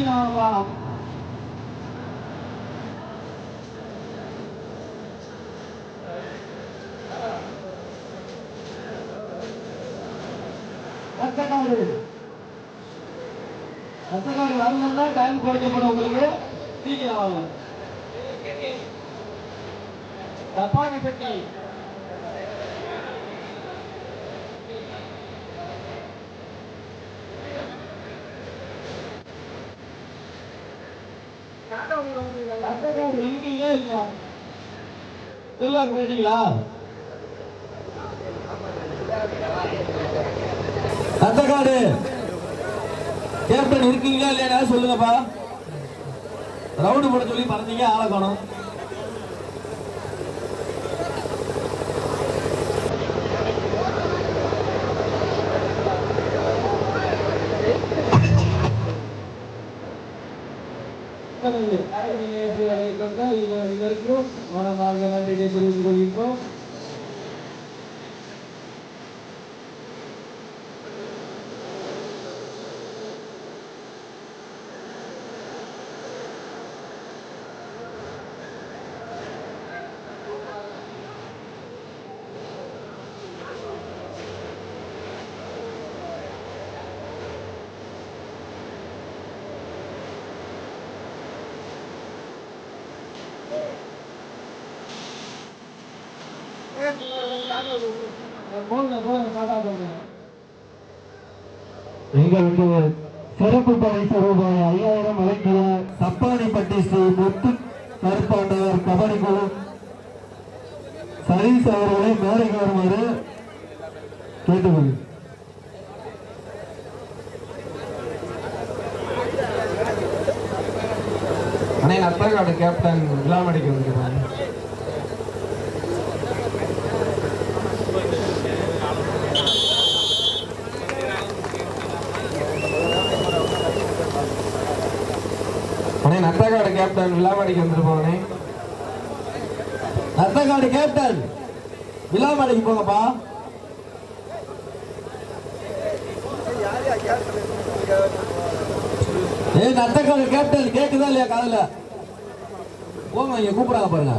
沖縄は朝がる朝何るあんまないかいこうでうところをこれでいいよダパー திருவாரூர் போயிட்டீங்களா ரத்தக்காடு கேப்டன் இருக்கீங்களா இல்லையா சொல்லுங்கப்பா ரவுண்டு போட சொல்லி பறந்தீங்க ஆளை காணோம் இதற்கும் one of our women leaders is going for எங்களுக்கு சிறப்பு பரிசு ரூபாய் ஐயாயிரம் வழங்கிய தப்பானிப்பட்டி ஸ்ரீ முத்து கருப்பாண்டவர் கபடி குழு. சதீஷ் அவர்களை மேடைக்கு வருமாறு கேட்டுக்கொள்கிறேன் அண்ணே நத்தக்காடு கேப்டன் விழாமடிக்கு வந்துருக்காங்க அண்ணே நத்தக்காடு கேப்டன் விழாமடிக்கு வந்துருப்பாங்கண்ணே ரத்தக்காடு கேப்டன் விழாமடைக்கு போங்கப்பா. ஏ நத்தக்காடு கேப்டன் கேக்குதா இல்லையா காதல? போங்க இங்க கூப்பிடாங்க பாருங்க.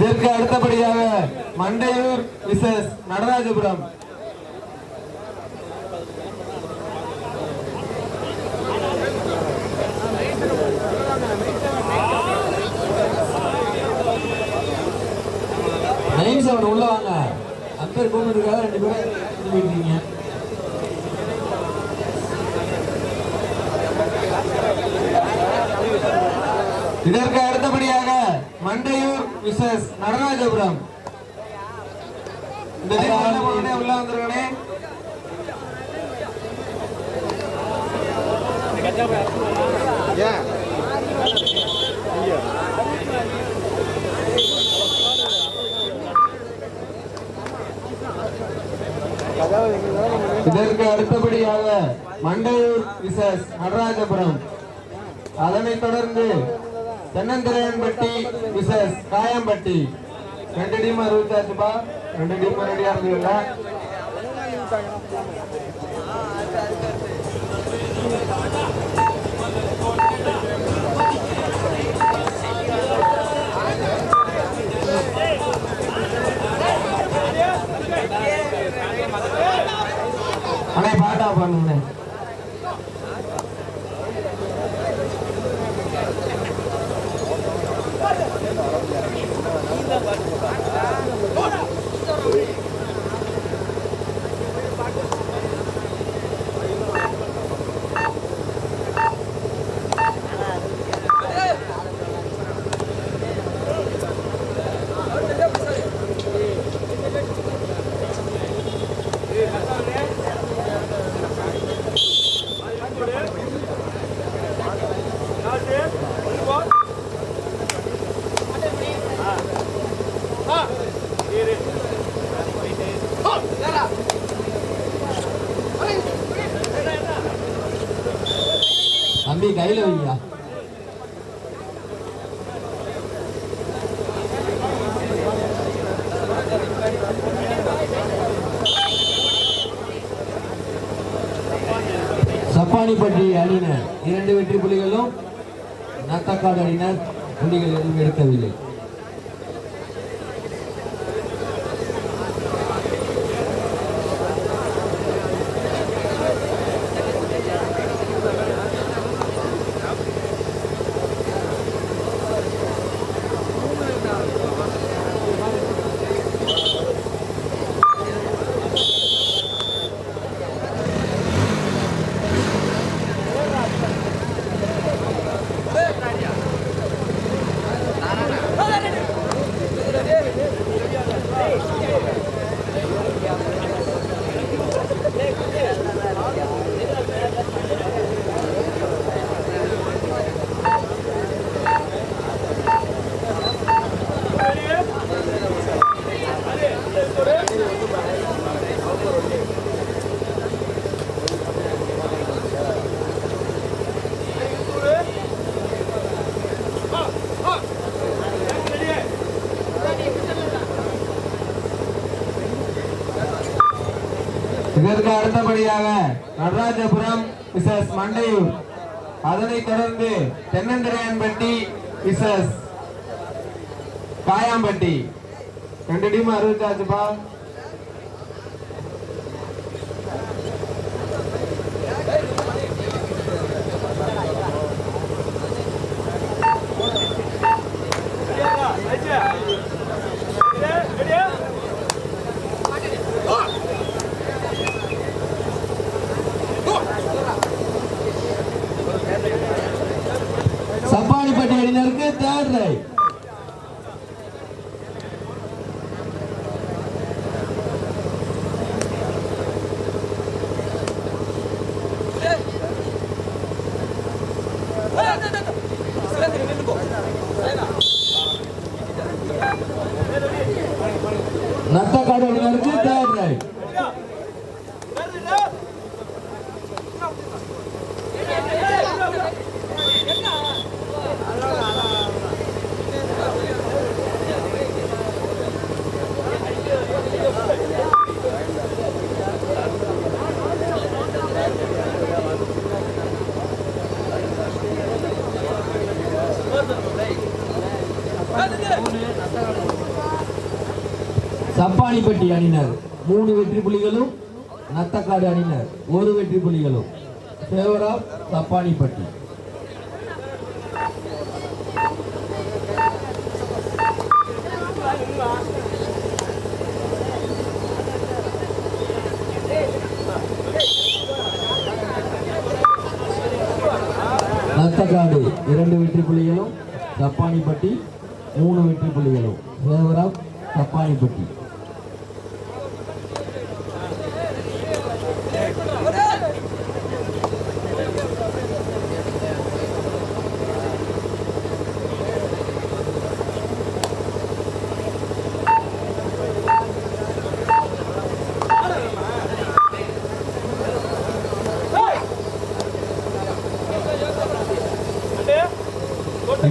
இதற்கு அடுத்தபடியாக Mandaiyur versus Natarajapuram. Nine seven உள்ள வாங்க. அம்பேர் கூப்பிட்டுருக்காங்க ரெண்டு பேரும் போயிட்டீங்க இதற்கு அடுத்தபடியாக மண்டையூர் விசஸ் நடராஜபுரம். உள்ள வந்துருக்கனே இதற்கு அடுத்தபடியாக மண்டையூர் விசஸ் நடராஜபுரம். அதனைத் தொடர்ந்து தென்னந்திரையன்பட்டி விசஸ் காயம்பட்டி. ரெண்டு டீம் அறுபத்தாச்சுப்பா ரெண்டு டீம் ரெடியா இருந்தீங்களா அண்ணே பாட்டா பண்ணுங்க சப்பானிப்பட்டி அணியினர். இரண்டு வெற்றி புலிகளும் நத்தக்காடு அணியினர். புலிகள் எதுவும் எடுக்கவில்லை. இதற்கு அடுத்தபடியாக நடராஜபுரம் மிசஸ் மண்டையூர். அதனைத் தொடர்ந்து தென்னந்திரையன்பட்டி மிசஸ் காயாம்பட்டி. ரெண்டு டீம் அறிவிச்சாச்சுப்பா சப்பானிப்பட்டி அணியினருக்கு தேர்ட் ரைட் நத்தக்காடு அணியினருக்கு தேர்ட் ரைட் சப்பானிப்பட்டி அணியினர் மூணு வெற்றி புலிகளும் நத்தக்காடு அணியினர் ஒரு வெற்றி புலிகளும். ஃபேவர் ஆஃப் சப்பானிப்பட்டி நத்தக்காடு இரண்டு வெற்றி புலிகளும் சப்பானிப்பட்டி மூணு வெற்றி புலிகளும். ஃபேவர் ஆஃப் சப்பானிப்பட்டி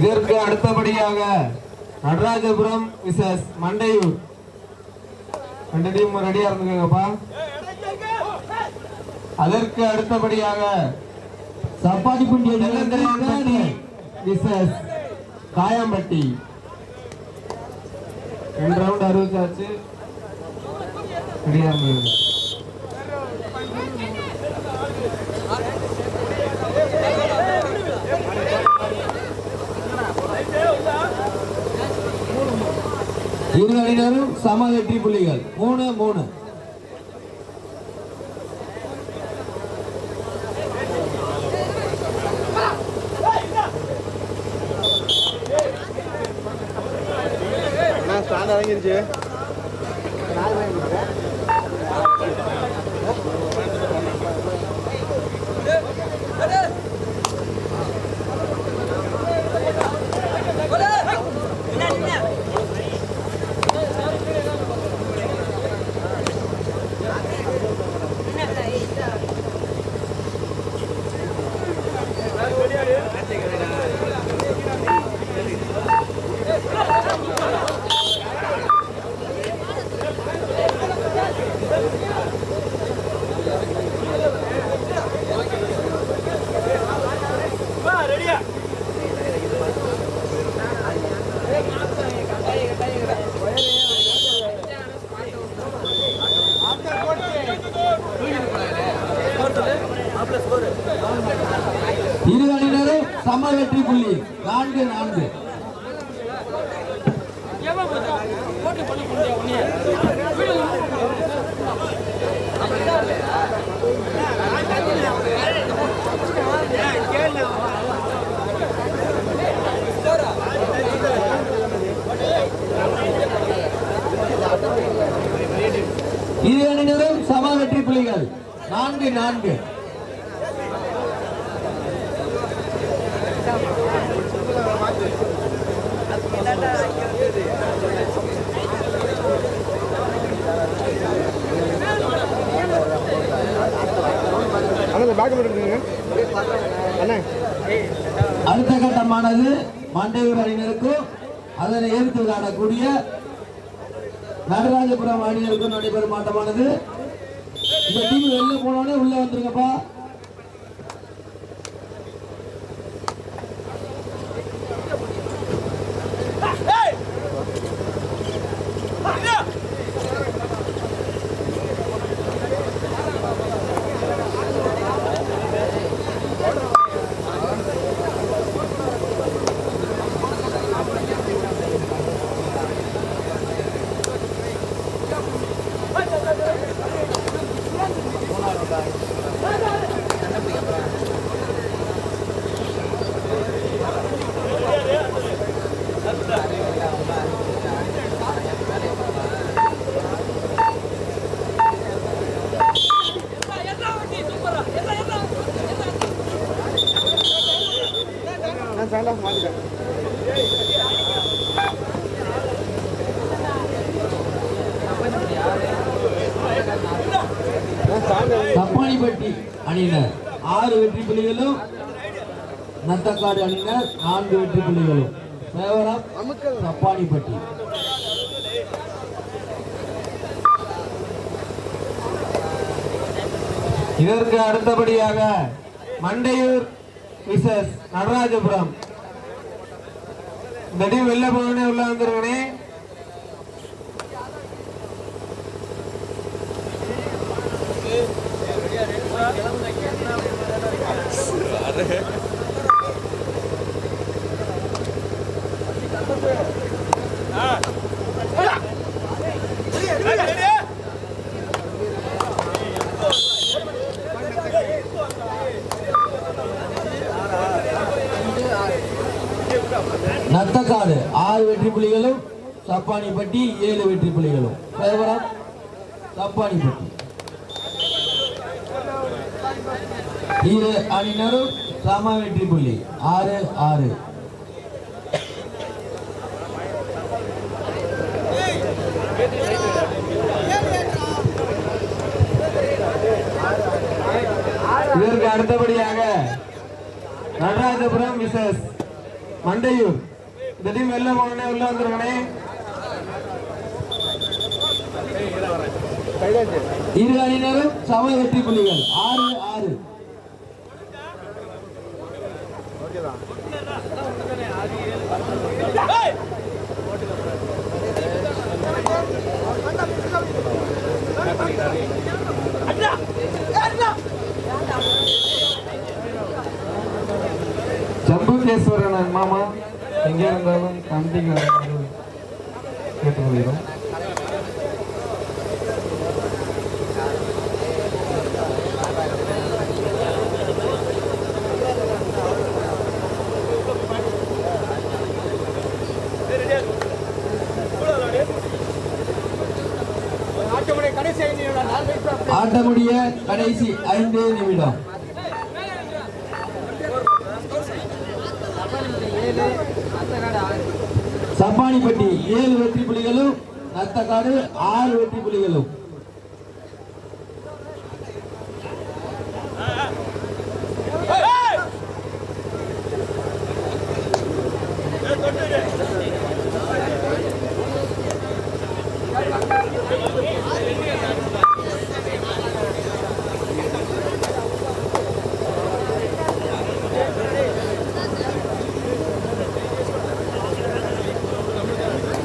இதற்கு அடுத்தபடியாக நடராஜபுரம் மிசஸ் மண்டையூர். ரெண்டு டீம் ரெடியா இருந்துக்கோங்கப்பா அதற்கு அடுத்தபடியாக சப்பாத்தி தென்னந்திரையன்பட்டி அணியினருக்கு மிசஸ் காயாம்பட்டி. ரெண்டு ரவுண்ட் அறிவிச்சாச்சு. ரெடியா இருந்துக்கோங்க இரு அணியினரும் சம வெற்றி புள்ளிகள். மூணு மூணு. இறங்கிருச்சு. வெற்றி புள்ளி. நான்கு நான்கு இரு அணியினரும் சம வெற்றி புள்ளிகள் நான்கு நான்கு அண்ணா பேக் இருக்குங்க அண்ணா அடுத்த கட்டமானது மண்டையூர் அதனை எதிர்த்து விளையாடக்கூடிய நடராஜபுரம் அணியருக்கும் நடைபெறும் ஆட்டமானது. இந்த டீம் வெளில போனோடனே உள்ள வந்துருங்கப்பா நான் ஃபேன் ஆஃப் மாட்டிட்டேன் தப்பானிப்பட்டி அணியினர். ஆறு வெற்றி புள்ளிகளும் நத்தக்காடு அணியினர் நான்கு வெற்றி புள்ளிகளும். சப்பானிப்பட்டி. இதற்கு அடுத்தபடியாக மண்டையூர் மிசஸ் நடராஜபுரம். இந்த டீம் வெளில போனே உள்ள வந்துருக்கனே நத்தக்காடு ஆறு வெற்றி புள்ளிகளும் சப்பானிப்பட்டி ஏழு வெற்றி புலிகளும் சேவரம் சப்பானிப்பட்டி இரு அணியினரும் சம வெற்றி புள்ளி. ஆறு ஆறு. இதற்கு அடுத்தபடியாக நடராஜபுரம் மிஸ்எஸ் மண்டையூர். இந்த டீம் வெளில போனே உள்ள வந்துருக்கனே இரு அணியினரும் சம வெற்றி புள்ளிகள். ஆறு ஆறு. ஜம்புகேஸ்வரன் மாமா எங்கே இருந்தாலும் கமிட்டிக்கு வருமாறு கேட்டுக்கொள்கிறோம். ஆட்டமுடிய கடைசி ஐந்து நிமிடம். சப்பானிப்பட்டி ஏழு வெற்றி புலிகளும் நத்தக்காடு ஆறு வெற்றி புலிகளும்.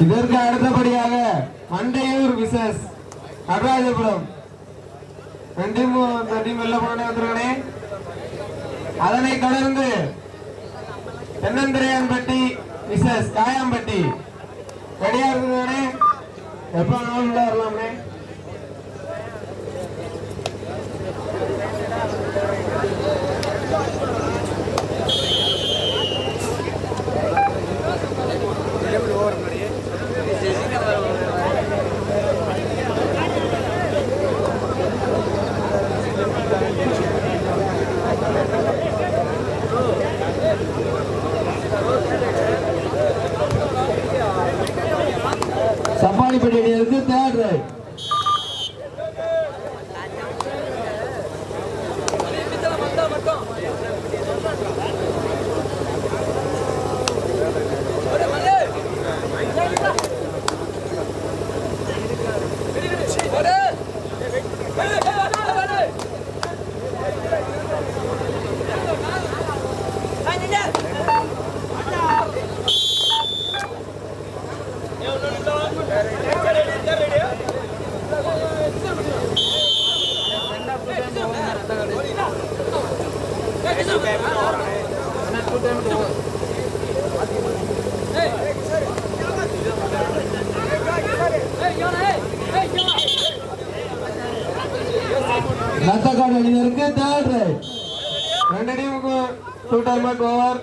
இதற்கு அடுத்தபடியாக மண்டையூர் விசஸ் நடராஜபுரம். ரெண்டு டீம் டீம் வெளில போனே வந்துருக்கனே அதனை தொடர்ந்து தென்னந்திரையான்பட்டி மிசஸ் காயாம்பட்டி. ரெடியா இருக்குதானே எப்ப வேணாலும் உள்ள வரலாம்னே சப்பானிப்பட்டி அணியினருக்கு தேர்ட். ரைட் நத்தக்காடு அணியினருக்கு தேர்ட் ரைட் ரெண்டு டீமுக்கும் two time out over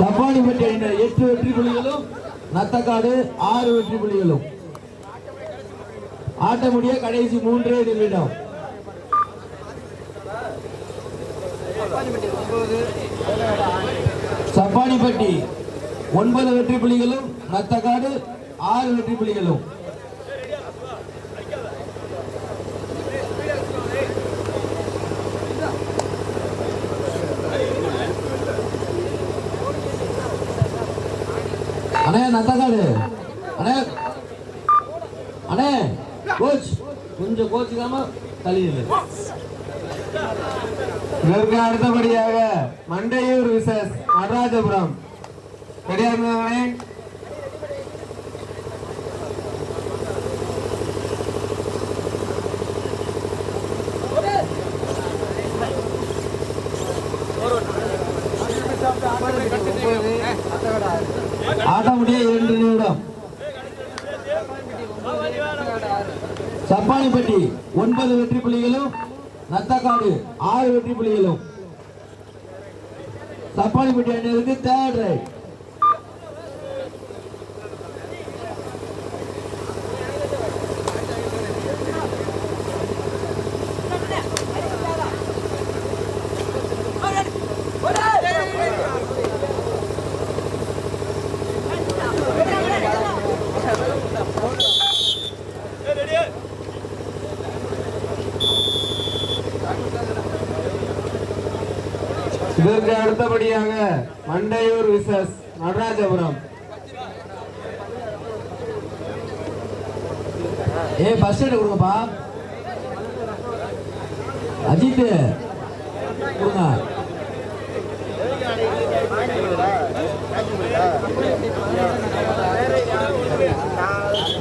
Chappanipatti அணியினர் எட்டு வெற்றி புள்ளிகளும் நத்தக்காடு ஆறு வெற்றி புள்ளிகளும் ஆட்ட முடிய கடைசி மூன்றே நிமிடம். சப்பானிப்பட்டி ஒன்பது வெற்றி புள்ளிகளும் நத்தக்காடு ஆறு வெற்றி புள்ளிகளும் அண்ணே நத்தக்காடு அண்ணே. அண்ணே கோச் கொஞ்சம் கோச்சுக்காம தள்ளி நில்லு. இதற்கு அடுத்தபடியாக மண்டையூர் விசஸ் நடராஜபுரம். ரெடியா இருந்தாங்க ஆட்ட முடிய இரண்டு நிமிடம் சப்பானிப்பட்டி ஒன்பது வெற்றி புள்ளிகளும் நத்தக்காடு ஆறு வெற்றி புள்ளிகளும். சப்பானிப்பட்டி அணியினருக்கு தேர்ட் ரைட் இதற்கு அடுத்தபடியாக Mandaiyur versus Natarajapuram. A first eight கொடுங்கப்பா. அஜித் கொடுங்க.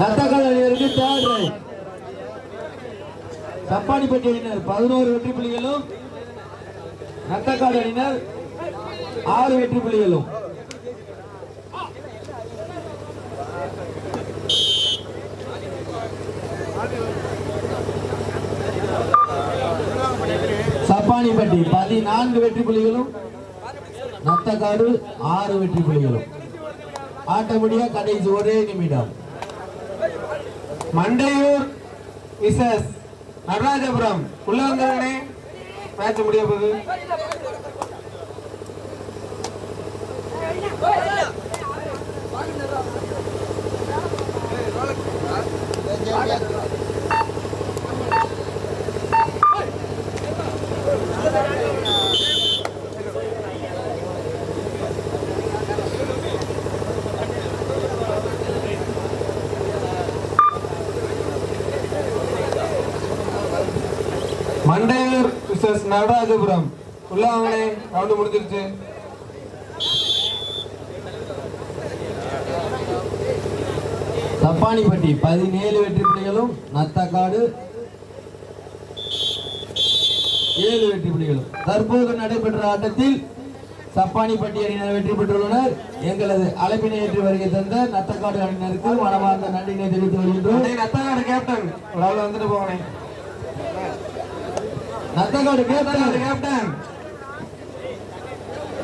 நத்தக்காடு அணியினருக்கு தேர்ட் ரைட் சப்பானிப்பட்டி அணியினர் பதினோரு வெற்றி புள்ளிகளும் ரத்தக்காடு அணியினர் ஆறு வெற்றி புள்ளிகளும். சப்பானிப்பட்டி பதினான்கு வெற்றி புள்ளிகளும். நத்தக்காடு ஆறு வெற்றி புள்ளிகளும். ஆட்ட கடைசி ஒரே நிமிடம். மண்டையூர் மிசஸ் நடராஜபுரம். உள்ள வந்தாங்கண்ணே மேட்ச் முடிய போகுது. மண்டையூர் விசஸ் நடராஜபுரம். உள்ள வாங்கண்ணே ரவுண்டு முடிஞ்சிருச்சு. சப்பானிப்பட்டி பதினேழு வெற்றி புள்ளிகளும் நத்தக்காடு. ஏழு வெற்றி புள்ளிகளும். தற்போது நடைபெற்ற ஆட்டத்தில் சப்பானிப்பட்டி அணியினர் வெற்றி பெற்றுள்ளனர். எங்களது அழைப்பினை ஏற்றி வருகை தந்த நத்தக்காடு அணியினருக்கு மனமார்ந்த நன்றினை தெரிவித்து வருகின்றோம். நத்தக்காடு கேப்டன் வந்துட்டு போகணே நத்தக்காடு கேப்டன் கேப்டன்